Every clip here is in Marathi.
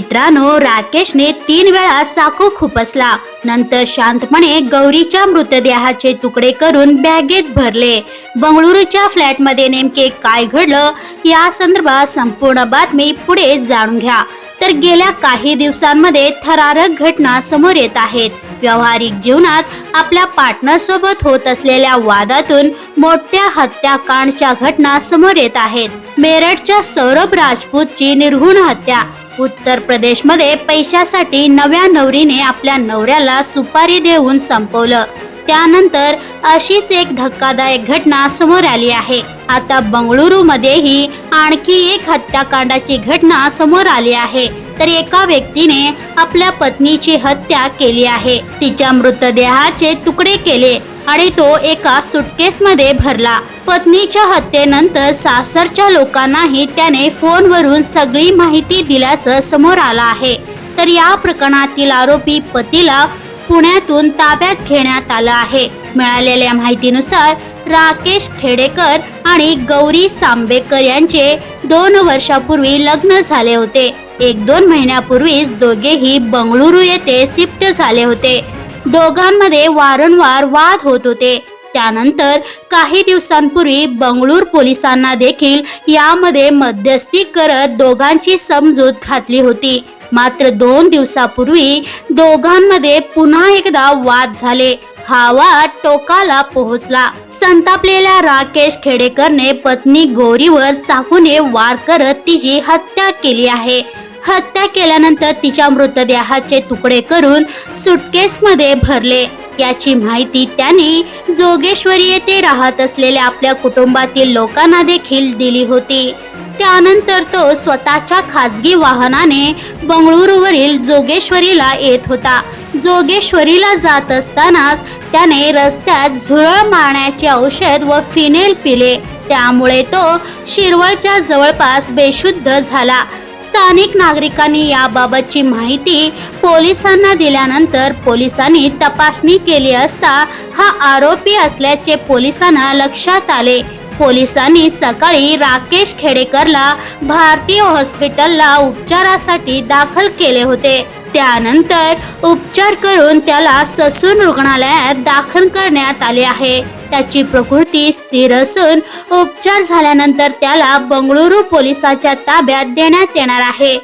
मित्रांनो राकेशने तीन वेळा चाकू खुपसला. नंतर शांतपणे गौरीच्या मृतदेहाचे तुकडे करून बॅगेत भरले. बंगळुरूच्या फ्लॅटमध्ये नेमके काय घडलं या संदर्भात संपूर्ण बातमी पुढे जाणून घ्या. तर गेल्या काही दिवसांमध्ये थरारक घटना समोर येत आहेत. व्यावहारिक जीवनात आपल्या पार्टनर सोबत होत असलेल्या वादातून मोठ्या हत्याकांडच्या घटना समोर येत आहेत. मेरठच्या सौरभ राजपूतची निर्घुण हत्या. उत्तर प्रदेशमध्ये पैशासाठी नव्या नवरीने आपल्या नवऱ्याला सुपारी देऊन संपवलं. त्यानंतर अशीच एक धक्कादायक घटना समोर आली आहे. आता बंगळुरू मध्येही आणखी एक हत्याकांडाची घटना समोर आली आहे. तर एका व्यक्तीने आपल्या पत्नीची हत्या केली आहे. तिच्या मृतदेहाचे तुकडे केले आणि तो एका सुटकेस मध्ये भरला. पत्नीच्या हत्येनंतर सासरच्या लोकांनाही त्याने फोनवरून सगळी माहिती दिल्याचं समोर आलं आहे. तर या प्रकरणातील आरोपी पतीला पुण्यातून ताब्यात घेण्यात आलं आहे. मिळालेल्या माहितीनुसार राकेश खेडेकर आणि गौरी सांबेकर यांचे दोन वर्षापूर्वी लग्न झाले होते. एक दोन महिन्यापूर्वीच दोघेही बंगळुरू येथे शिफ्ट झाले होते. दोघांमध्ये वारंवार वाद होत होते. त्यानंतर काही दिवसांपूर्वी बंगळूर पोलिसांना देखील यामध्ये मध्यस्थी करत दोघांची समजूत घातली होती. मात्र दोन दिवसापूर्वी दोघांमध्ये पुन्हा एकदा वाद झाले. हा वाद टोकाला पोहोचला. संतापलेल्या राकेश खेडेकरने पत्नी गौरीवर चाकूने वार करत तिची हत्या केली आहे. हत्या केल्यानंतर तिच्या मृतदेहाचे तुकडे करून सुटकेस मध्ये भरले. याची माहिती त्यांनी जोगेश्वरी येथे राहत असलेल्या आपल्या कुटुंबातील लोकांना देखील दिली होती. त्यानंतर तो स्वतःच्या खासगी वाहनाने बंगळुरूवरील जोगेश्वरीला येत होता. जोगेश्वरीला जात असतानाच त्याने रस्त्यात झुरळ मारण्याचे औषध व फिनेल पिले. त्यामुळे तो शिरवळच्या जवळपास बेशुद्ध झाला. स्थानिक नागरिकांनी याबाबतची माहिती पोलिसांना दिल्यानंतर पोलिसांनी तपासणी केली असता हा आरोपी असल्याचे पोलिसांना लक्षात आले. पोलिसांनी सकाळी राकेश खेडेकरला भारतीय हॉस्पिटलला उपचारासाठी दाखल केले होते. त्यानंतर उपचार करून त्याला ससून रुग्णालयात दाखल करण्यात आले आहे. त्याची प्रकृती स्थिर असून उपचार झाल्यानंतर त्याला बंगळुरू पोलिसाच्या ताब्यात देण्यात येणार आहे.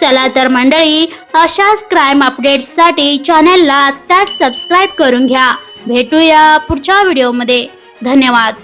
चला तर मंडळी अशाच क्राईम अपडेट्ससाठी चॅनलला आत्ताच सबस्क्राईब करून घ्या. भेटूया पुढच्या व्हिडिओमध्ये धन्यवाद.